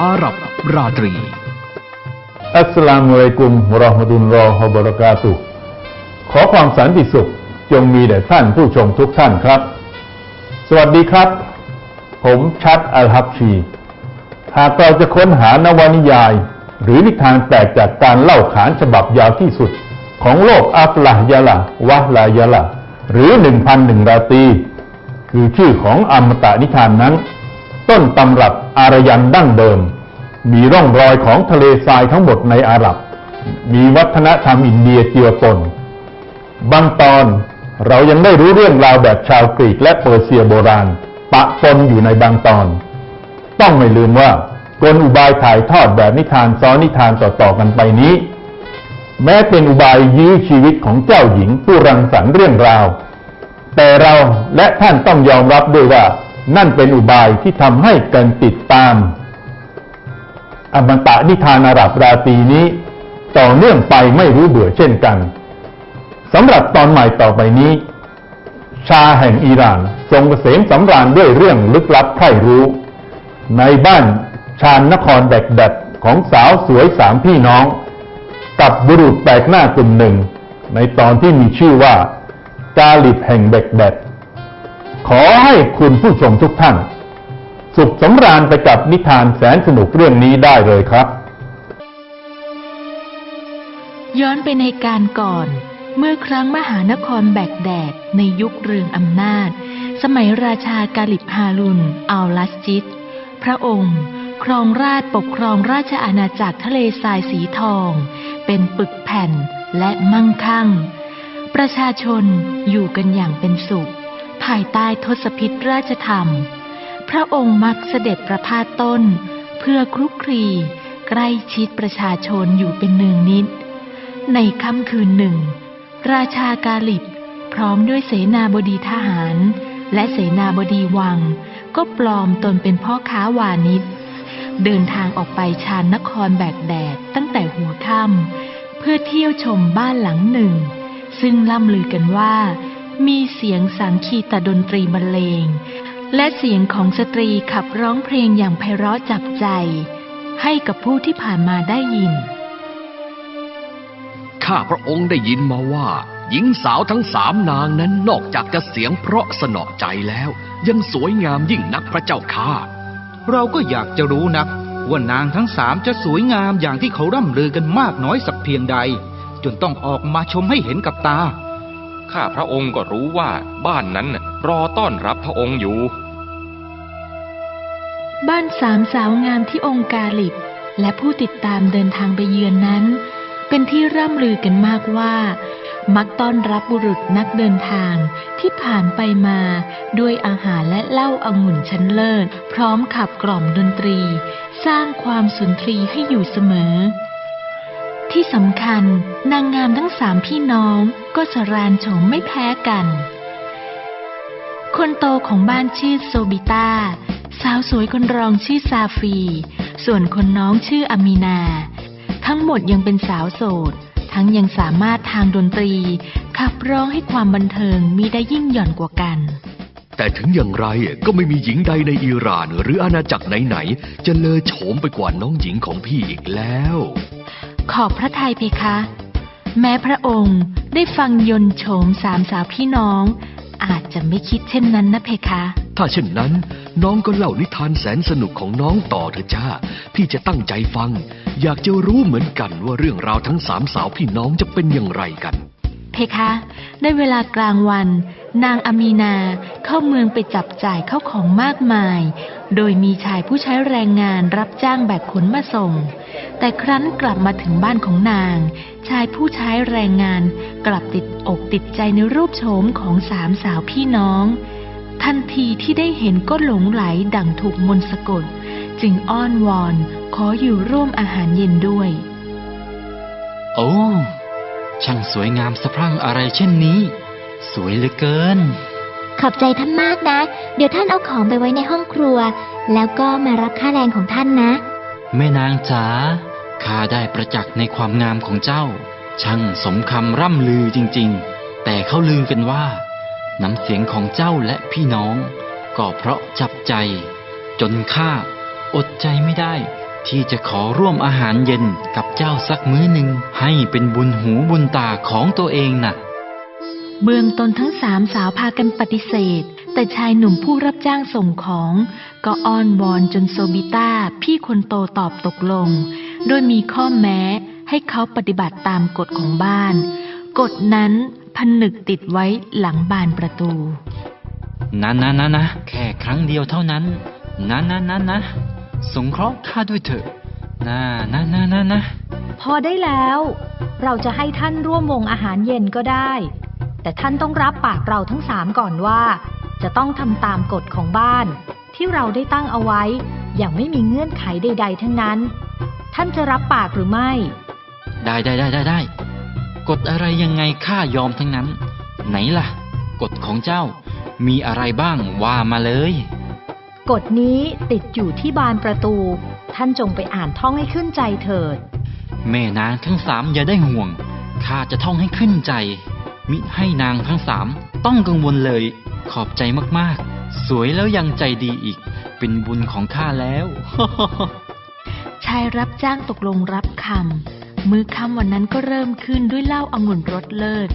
อาหรับราตรี อัสลามุอะลัยกุมราะห์มะตุลลอฮ์บรากาตุขอความสันติสุขจงมีแด่ท่านผู้ชมทุกท่านครับ สวัสดีครับ ผมชัดอัลฮับชี หากเราจะค้นหานวนิยาย หรือนิทานแปลกจากการเล่าขานฉบับยาวที่สุด ของโลกอัฟลายะละวะลายะละหรือหนึ่งพันหนึ่งราตี คือชื่อของอมตะนิทานนั้น ต้นตำรับ อารยันดั้งเดิม มีร่องรอยของทะเลทรายทั้งหมดในอาหรับ มีวัฒนธรรมอินเดียเจือปนบางตอนเรายังได้รู้เรื่องราวแบบชาวกรีกและเปอร์เซียโบราณ ปะปนอยู่ในบางตอน ต้องไม่ลืมว่ากลอุบายถ่ายทอดแบบนิทานซ้อนนิทานต่อๆกันไปนี้ แม้เป็นอุบายยื้อชีวิตของเจ้าหญิงผู้รังสรรค์เรื่องราว แต่เราและท่านต้องยอมรับด้วยว่า นั่นเป็นอุบายที่ทำให้กันติดตาม อมตะนิทานอารับราตีนี้ ต่อเนื่องไปไม่รู้เบื่อเช่นกันสำหรับตอนใหม่ต่อไปนี้ ชาแห่งอิหร่านทรงเกษมสำราญด้วยเรื่องลึกลับใครรู้ ในบ้านชานนครแบกแดดของสาวสวยสามพี่น้อง กับบุรุษแปลกหน้ากลุ่มหนึ่ง ในตอนที่มีชื่อว่ากาลิบแห่งแบกแดด ขอให้คุณผู้ชมทุกท่าน สุขสำราญไปกับนิทานแสนสนุกเรื่องนี้ได้เลยครับ ย้อนไปในการก่อน เมื่อครั้งมหานครแบกแดดในยุคเรืองอำนาจ สมัยราชากาลิบฮารุนอัลลัสจิต พระองค์ครองราชปกครองราชอาณาจักรทะเลทรายสีทอง เป็นปึกแผ่นและมั่งคั่ง ประชาชนอยู่กันอย่างเป็นสุข ภายใต้ทศพิธราชธรรม พระองค์มักเสด็จประพาสต้น เพื่อคลุกคลีใกล้ชิดประชาชนอยู่เป็นเนืองนิด ในค่ำคืนหนึ่ง ราชากาลิบพร้อมด้วยเสนาบดีทหาร และเสนาบดีวัง ก็ปลอมตนเป็นพ่อค้าวานิชเดินทางออกไปชานนครแบกแดดตั้งแต่หัวค่ำเพื่อเที่ยวชมบ้านหลังหนึ่ง ซึ่งล่ำลือกันว่า มีเสียงสังคีตดนตรีบรรเลง และเสียงของสตรีขับร้องเพลงอย่างไพเราะจับใจ ให้กับผู้ที่ผ่านมาได้ยิน ข้าพระองค์ได้ยินมาว่า หญิงสาวทั้งสามนางนั้นนอกจากจะเสียงเพราะสนอใจแล้ว ยังสวยงามยิ่งนักพระเจ้าข้าเราก็อยากจะรู้นักว่านางทั้งสามจะสวยงามอย่างที่เขาร่ำลือกันมากน้อยสักเพียงใด จนต้องออกมาชมให้เห็นกับตา ข้าพระองค์ก็รู้ว่าบ้านนั้นรอต้อนรับพระองค์อยู่ บ้านสามสาวงามที่องค์กาลิบและผู้ติดตามเดินทางไปเยือนนั้น เป็นที่ร่ำลือกันมากว่า มักต้อนรับบุรุษนักเดินทางที่ผ่านไปมาด้วยอาหารและเหล้าอางุ่นชั้นเลิศ พร้อมขับกล่อมดนตรี สร้างความสุนทรีให้อยู่เสมอ ที่สำคัญนางงามทั้งสามพี่น้องก็สรานโฉมไม่แพ้กัน คนโตของบ้านชื่อโซบิต้า สาวสวยคนรองชื่อซาฟี ส่วนคนน้องชื่ออามีนา ทั้งหมดยังเป็นสาวโสด ทั้งยังสามารถทางดนตรี ขับร้องให้ความบันเทิงมีได้ยิ่งหย่อนกว่ากันแต่ถึงอย่างไรก็ไม่มีหญิงใดในอิหร่าน หรืออาณาจักรไหน ๆ จะเลอโฉมไปกว่าน้องหญิงของพี่อีกแล้ว ขอบพระทัยเพคะ แม้พระองค์ได้ฟังยนโฉมสามสาวพี่น้อง อาจจะไม่คิดเช่นนั้นนะเพคะ ถ้าเช่นนั้น น้องก็เล่านิทานแสนสนุกของน้องต่อเถอะจ้า พี่จะตั้งใจฟัง อยากจะรู้เหมือนกันว่าเรื่องราวทั้งสามสาวพี่น้องจะเป็นอย่างไรกัน เพคะ ได้เวลากลางวัน นางอามีนาเข้าเมืองไปจับจ่ายเข้าของมากมาย โดยมีชายผู้ใช้แรงงานรับจ้างแบกขนมาส่ง แต่ครั้นกลับมาถึงบ้านของนาง ชายผู้ใช้แรงงานกลับติดอกติดใจในรูปโฉมของสามสาวพี่น้อง ทันทีที่ได้เห็นก็หลงไหลดั่งถูกมนต์สะกด จึงอ้อนวอนขออยู่ร่วมอาหารเย็นด้วย โอ้ ช่างสวยงามสะพรั่งอะไรเช่นนี้ สวยเหลือเกิน ขอบใจท่านมากนะ เดี๋ยวท่านเอาของไปไว้ในห้องครัว แล้วก็มารับค่าแรงของท่านนะ แม่นางจ๋าข้าได้ประจักษ์ในความงามของเจ้า ช่างสมคำร่ำลือจริงๆ แต่เขาลือกันว่า น้ำเสียงของเจ้าและพี่น้อง ก็เพราะจับใจ จนข้าอดใจไม่ได้ ที่จะขอร่วมอาหารเย็นกับเจ้าสักมื้อหนึ่งให้เป็นบุญหูบุญตาของตัวเองน่ะ เบื้องต้นทั้งสามสาวพากันปฏิเสธ แต่ชายหนุ่มผู้รับจ้างส่งของ ก็อ้อนวอนจนโซบิต้าพี่คนโตตอบตกลง โดยมีข้อแม้ให้เขาปฏิบัติตามกฎของบ้าน กฎนั้นผนึกติดไว้หลังบานประตู นะนะนะนะแค่ครั้งเดียวเท่านั้น นะนะนะนะ สงเคราะห์ข้าด้วยเถอะนะนะนะนะนะพอได้แล้ว เราจะให้ท่านร่วมวงอาหารเย็นก็ได้ แต่ท่านต้องรับปากเราทั้งสามก่อนว่า จะต้องทำตามกฎของบ้าน ที่เราได้ตั้งเอาไว้ อย่างไม่มีเงื่อนไขใด ๆ ทั้งนั้น ท่านจะรับปากหรือไม่ ได้ได้ได้ได้ได้กฎอะไรยังไงข้ายอมทั้งนั้น ไหนล่ะกฎของเจ้ามีอะไรบ้างว่ามาเลย กฎนี้ติดอยู่ที่บานประตู ท่านจงไปอ่านท่องให้ขึ้นใจเถิด แม่นางทั้งสามอย่าได้ห่วง ข้าจะท่องให้ขึ้นใจ มิให้นางทั้งสามต้องกังวลเลย ขอบใจมากๆ สวยแล้วยังใจดีอีก เป็นบุญของข้าแล้ว ชายรับจ้างตกลงรับคำมื้อค่ำวันนั้นก็เริ่มขึ้นด้วยเหล้าองุ่นรสเลิศ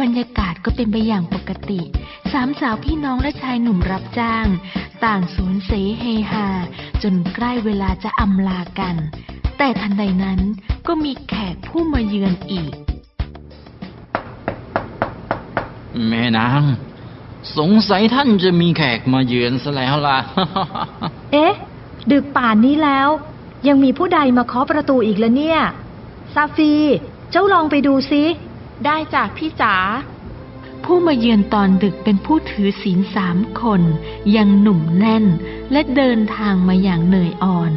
บรรยากาศก็เป็นไปอย่างปกติ สามสาวพี่น้องและชายหนุ่มรับจ้าง ต่างสูญเสเฮฮา จนใกล้เวลาจะอำลากัน แต่ทันใดนั้นก็มีแขกผู้มาเยือนอีก แม่นางสงสัยท่านจะมีแขกมาเยือนซะแล้วล่ะ เอ๊ะ ดึกป่านนี้แล้ว ยังมีผู้ใดมาเคาะประตูอีกแล้วเนี่ย ซาฟี เจ้าลองไปดูซิ ได้จากพี่จ๋าผู้มาเยือนตอนดึกเป็นผู้ถือศีลสามคน ยังหนุ่มแน่นและเดินทางมาอย่างเหนื่อยอ่อน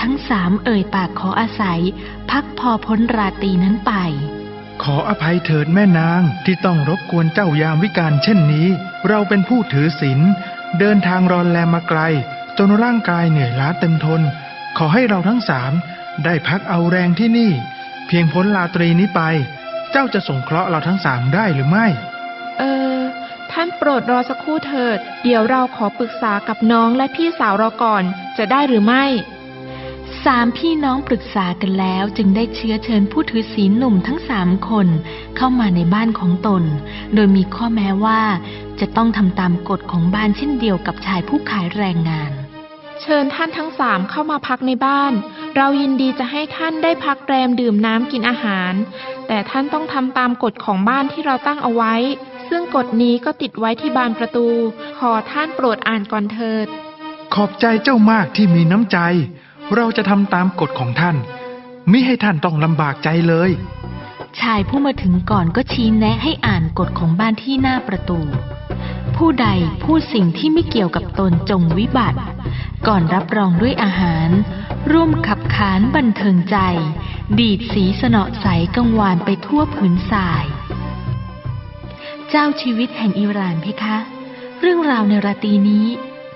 ทั้งสามเอ่ยปากขออาศัย พักพอพ้นราตรีนั้นไป ขออภัยเถิดแม่นางที่ต้องรบกวนเจ้ายามวิการเช่นนี้ เราเป็นผู้ถือศีลเดินทางรอนแรมมาไกล จนร่างกายเหนื่อยล้าเต็มทน ขอให้เราทั้งสามได้พักเอาแรงที่นี่ เพียงพ้นลาตรีนี้ไป เจ้าจะสงเคราะห์เราทั้งสามได้หรือไม่ เออ ท่านโปรดรอสักครู่เถิด เดี๋ยวเราขอปรึกษากับน้องและพี่สาวเราก่อน จะได้หรือไม่ สามพี่น้องปรึกษากันแล้วจึงได้เชื้อเชิญผู้ถือศีลหนุ่มทั้งสามคนเข้ามาในบ้านของตน โดยมีข้อแม้ว่าจะต้องทำตามกฎของบ้านเช่นเดียวกับชายผู้ขายแรงงาน เชิญท่านทั้งสามเข้ามาพักในบ้าน เรายินดีจะให้ท่านได้พักแรมดื่มน้ำกินอาหาร แต่ท่านต้องทำตามกฎของบ้านที่เราตั้งเอาไว้ ซึ่งกฎนี้ก็ติดไว้ที่บานประตู ขอท่านโปรดอ่านก่อนเถิด ขอบใจเจ้ามากที่มีน้ำใจ เราจะทำตามกฎของท่าน มิให้ท่านต้องลำบากใจเลย ชายผู้มาถึงก่อนก็ชี้แนะให้อ่านกฎของบ้านที่หน้าประตู ผู้ใดพูดสิ่งที่ไม่เกี่ยวกับตนจงวิบัติ ก่อนรับรองด้วยอาหาร ร่วมขับขานบันเทิงใจ ดีดสีสนอใสกังวานไปทั่วผืนทราย เจ้าชีวิตแห่งอิหร่านเพคะ เรื่องราวในราตรีนี้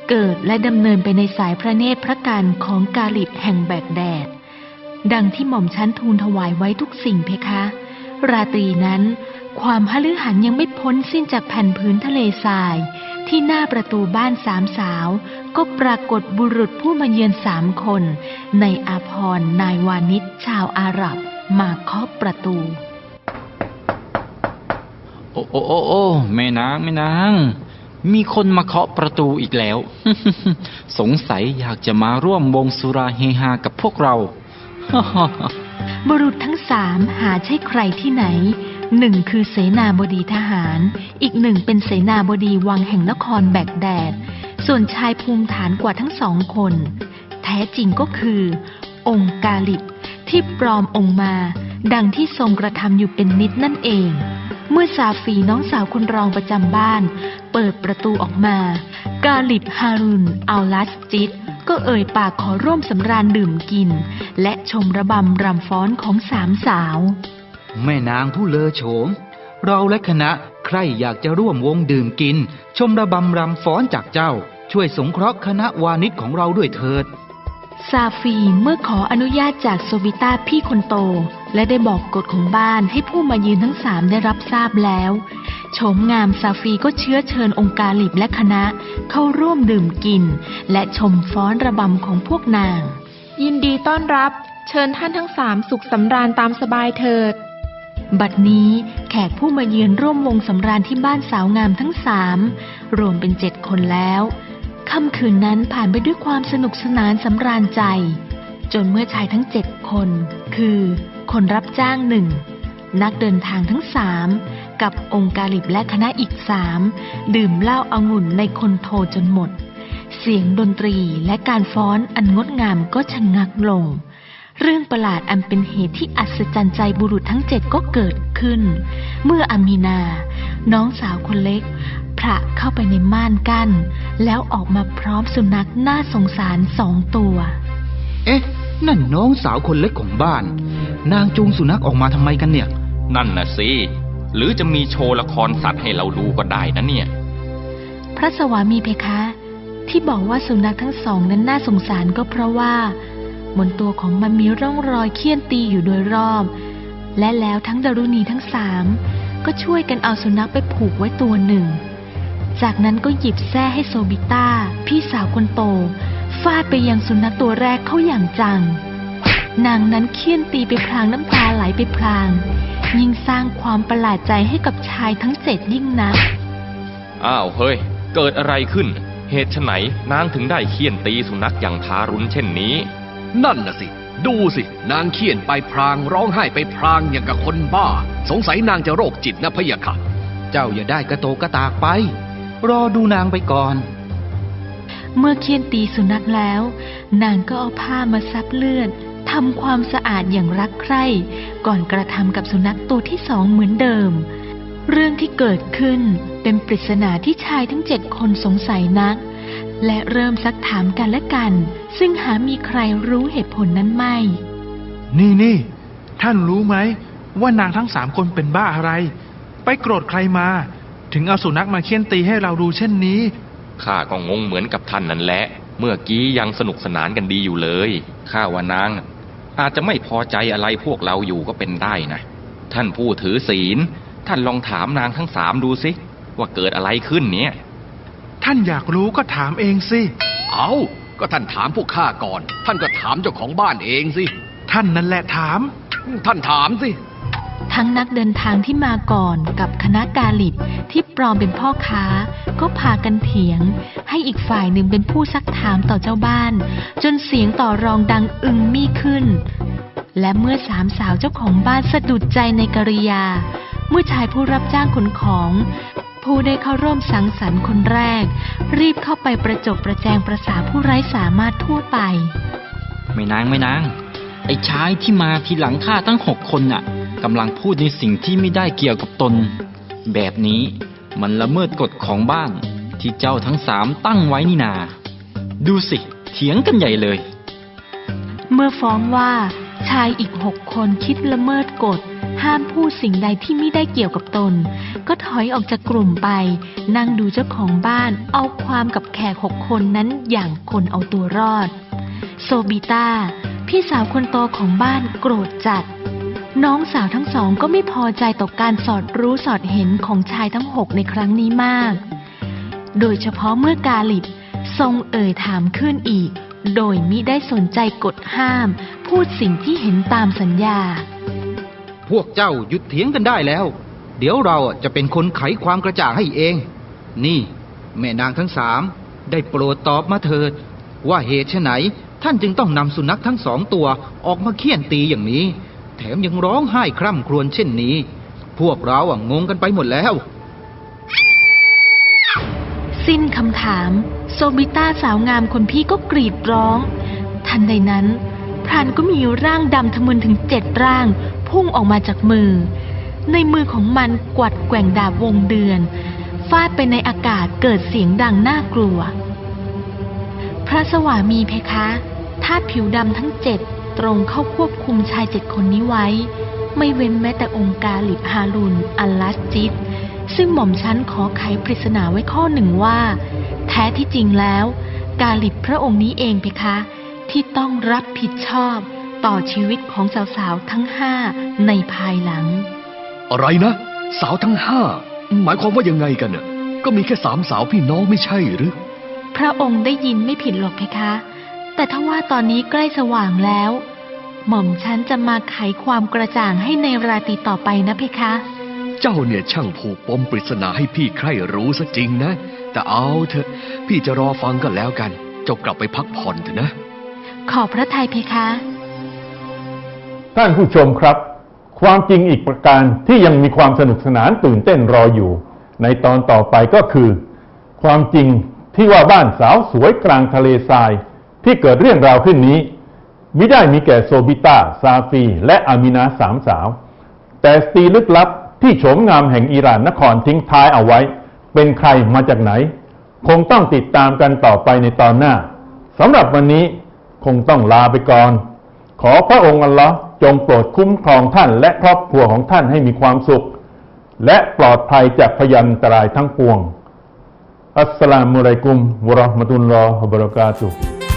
เกิดและดำเนินไปในสายพระเนตรพระกันของกาลิบแห่งแบกแดด ดังที่หม่อมชั้นทูลถวายไว้ทุกสิ่งเพคะ ราตรีนั้น ความหฤหันยังไม่พ้นสิ้นจากแผ่นพื้นทะเลทราย ที่หน้าประตูบ้านสามสาว ก็ปรากฏบุรุษผู้มาเยือนสามคน ในอาพรณ์นายวานิชชาวอาหรับ มาเคาะประตู โอ้โอ้โอ้โอ้แม่นางแม่นางมีคนมาเคาะประตูอีกแล้ว สงสัยอยากจะมาร่วมวงสุราเฮฮากับพวกเรา บุรุษทั้งสามหาใช่ใครที่ไหน หนึ่งคือเสนาบดีทหาร อีกหนึ่งเป็นเสนาบดีวังแห่งนครแบกแดด ส่วนชายภูมิฐานกว่าทั้งสองคน แท้จริงก็คือ องค์กาลิบที่ปลอมองค์มา ดังที่ทรงกระทำอยู่เป็นนิดนั่นเอง เมื่อซาฟีน้องสาวคนรองประจำบ้าน เปิดประตูออกมา กาลิบฮารุนอัลลัสจิตก็เอ่ยปากขอร่วมสำราญดื่มกิน และชมระบำรำฟ้อนของสามสาว แม่นางผู้เลอโฉม เราและคณะใครอยากจะร่วมวงดื่มกิน ชมระบำรำฟ้อนจากเจ้า ช่วยสงเคราะห์คณะวานิชของเราด้วยเถิด ซาฟีเมื่อขออนุญาตจากโซวิต้าพี่คนโต และได้บอกกฎของบ้านให้ผู้มายืนทั้งสามได้รับทราบแล้วโฉมงามซาฟีก็เชื้อเชิญองค์กาลิบและคณะเข้าร่วมดื่มกิน และชมฟ้อนระบำของพวกนาง ยินดีต้อนรับ เชิญท่านทั้งสามสุขสำราญตามสบายเถิด บัดนี้แขกผู้มาเยือนร่วมวงสำราญที่บ้านสาวงามทั้งสามรวมเป็นเจ็ดคนแล้วค่ำคืนนั้นผ่านไปด้วยความสนุกสนานสำราญใจ จนเมื่อชายทั้งเจ็ดคน คือ คนรับจ้างหนึ่งนักเดินทางทั้งสามกับองค์กาลิบและคณะอีกสามดื่มเหล้าอางุ่นในคนโทจนหมด เสียงดนตรีและการฟ้อนอันงดงามก็ชะงักลง เรื่องประหลาดอันเป็นเหตุที่อัศจรรย์ใจบุรุษทั้งเจ็ดก็เกิดขึ้น เมื่ออามีนา น้องสาวคนเล็กพระเข้าไปในม่านกั้น แล้วออกมาพร้อมสุนัขน่าสงสารสองตัว เอ๊ะ นั่นน้องสาวคนเล็กของบ้าน นางจูงสุนัขออกมาทำไมกันเนี่ย นั่นน่ะสิหรือจะมีโชว์ละครสัตว์ให้เราดูก็ได้นะเนี่ย พระสวามีเพคะ ที่บอกว่าสุนัขทั้งสองนั้นน่าสงสารก็เพราะว่า บนตัวของมันมีร่องรอยเคี่ยนตีอยู่โดยรอบ และแล้วทั้งดารุณีทั้งสามก็ช่วยกันเอาสุนัขไปผูกไว้ตัวหนึ่ง จากนั้นก็หยิบแส้ให้โซบิต้า พี่สาวคนโต ฟาดไปยังสุนัขตัวแรกเข้าอย่างจัง นางนั้นเคี่ยนตีไปพลางน้ำตาไหลไปพลาง ยิ่งสร้างความประหลาดใจให้กับชายทั้งเจ็ดยิ่งนัก อ้าวเฮ้ย เกิดอะไรขึ้น เหตุไฉนนางถึงได้เคี่ยนตีสุนัขอย่างทารุณเช่นนี้ นั่นน่ะสิ ดูสิ นางเคียนไปพรางร้องไห้ไปพรางอย่างกับคนบ้า สงสัยนางจะโรคจิตนะพะยะค่ะ เจ้าอย่าได้กระโตกกระตากไป รอดูนางไปก่อน เมื่อเคียนตีสุนัขแล้ว นางก็เอาผ้ามาซับเลือดทำความสะอาดอย่างรักใคร่ ก่อนกระทำกับสุนัขตัวที่สองเหมือนเดิม เรื่องที่เกิดขึ้นเป็นปริศนาที่ชายทั้งเจ็ดคนสงสัยนัก และเริ่มซักถามกันและกัน ซึ่งหามีใครรู้เหตุผลนั้นไม่ นี่นี่ท่านรู้ไหม ว่านางทั้งสามคนเป็นบ้าอะไร ไปโกรธใครมา ถึงเอาสุนัขมาเคี่ยนตีให้เราดูเช่นนี้ข้าก็งงเหมือนกับท่านนั่นแหละ เมื่อกี้ยังสนุกสนานกันดีอยู่เลยข้าว่านาง อาจจะไม่พอใจอะไรพวกเราอยู่ก็เป็นได้นะ ท่านผู้ถือศีล ท่านลองถามนางทั้งสามดูสิว่าเกิดอะไรขึ้นเนี่ย ท่านอยากรู้ก็ถามเองสิ เอาก็ท่านถามพวกข้าก่อน ท่านก็ถามเจ้าของบ้านเองสิ ท่านนั่นแหละถาม ท่านถามสิ ทั้งนักเดินทางที่มาก่อนกับคณะกาลิบที่ปลอมเป็นพ่อค้า ก็พากันเถียง ให้อีกฝ่ายหนึ่งเป็นผู้ซักถามต่อเจ้าบ้าน จนเสียงต่อรองดังอึงมี่ขึ้น และเมื่อสามสาวเจ้าของบ้านสะดุดใจในกริยา เมื่อชายผู้รับจ้างขนของ ผู้ได้เข้าร่วมสังสรรค์คนแรก รีบเข้าไปประจบประแจงประสาผู้ไร้สามารถทั่วไป ไม่นางไม่นาง ไอ้ชายที่มาทีหลังข้าตั้งหกคนน่ะกำลังพูดในสิ่งที่ไม่ได้เกี่ยวกับตน แบบนี้มันละเมิดกฎของบ้านที่เจ้าทั้งสามตั้งไว้นี่นา ดูสิเถียงกันใหญ่เลย เมื่อฟ้องว่าชายอีกหกคนคิดละเมิดกฎ ห้ามพูดสิ่งใดที่ไม่ได้เกี่ยวกับตน ก็ถอยออกจากกลุ่มไป นั่งดูเจ้าของบ้าน เอาความกับแขกหกคนนั้นอย่างคนเอาตัวรอด โซบิต้า พี่สาวคนโตของบ้านโกรธจัด น้องสาวทั้งสองก็ไม่พอใจต่อการสอดรู้สอดเห็นของชายทั้งหกในครั้งนี้มาก โดยเฉพาะเมื่อกาลิบทรงเอ่ยถามขึ้นอีก โดยมิได้สนใจกฎห้าม พูดสิ่งที่เห็นตามสัญญา พวกเจ้าหยุดเถียงกันได้แล้ว เดี๋ยวเราจะเป็นคนไขความกระจ่างให้เอง นี่ แม่นางทั้งสามได้โปรดตอบมาเถิด ว่าเหตุไฉนท่านจึงต้องนำสุนัขทั้งสองตัวออกมาเคี่ยนตีอย่างนี้ แถมยังร้องไห้คร่ำครวญเช่นนี้ พวกเราอะงงกันไปหมดแล้ว สิ้นคำถาม โซบิต้าสาวงามคนพี่ก็กรีดร้อง ทันใดนั้น พรานก็มีร่างดำทะมึนถึงเจ็ดร่าง พุ่งออกมาจากมือ ในมือของมันกวัดแกว่งดาบวงเดือนฟาดไปในอากาศเกิดเสียงดังน่ากลัว พระสวามีเพคะทาผิวดำทั้งเจ็ดตรงเข้าควบคุมชายเจ็ดคนนี้ไว้ ไม่เว้นแม้แต่องค์กาลิบฮารุนอัลลัสจิต ซึ่งหม่อมชั้นขอไขปริศนาไว้ข้อหนึ่งว่า แท้ที่จริงแล้ว กาลิบพระองค์นี้เองเพคะ ที่ต้องรับผิดชอบ ต่อชีวิตของสาวๆทั้งห้าในภายหลัง อะไรนะ สาวทั้งห้าหมายความว่ายังไงกันน่ะก็มีแค่สามสาวพี่น้องไม่ใช่หรือ พระองค์ได้ยินไม่ผิดหรอกเพคะ แต่ถ้าว่าตอนนี้ใกล้สว่างแล้ว หม่อมฉันจะมาไขความกระจ่างให้ในราตรีต่อไปนะเพคะ เจ้าเนี่ยช่างผูกปมปริศนาให้พี่ใคร่รู้ซะจริงนะ แต่เอาเถอะ พี่จะรอฟังก็แล้วกัน เจ้ากลับไปพักผ่อนเถอะนะ ขอพระทัยเพคะ ท่านผู้ชมครับ ความจริงอีกประการที่ยังมีความสนุกสนานตื่นเต้นรออยู่ ในตอนต่อไปก็คือ ความจริงที่ว่าบ้านสาวสวยกลางทะเลทราย ที่เกิดเรื่องราวขึ้นนี้ไมิได้มีแก่โซบิต้าซาฟี และอามินาสามสาว แต่สตรีลึกลับที่โฉมงามแห่งอิหร่านนครทิ้งท้ายเอาไว้ เป็นใครมาจากไหน คงต้องติดตามกันต่อไปในตอนหน้าสำหรับวันนี้คงต้องลาไปก่อน ขอพระองค์อัลลอฮ์ จงโปรดคุ้มครองท่านและครอบครัวของท่านให้มีความสุข และปลอดภัยจากพยันตรายทั้งปวง อัสสลามุอะลัยกุมวะเราะห์มะตุลลอฮ์วะบะเราะกาตุฮ์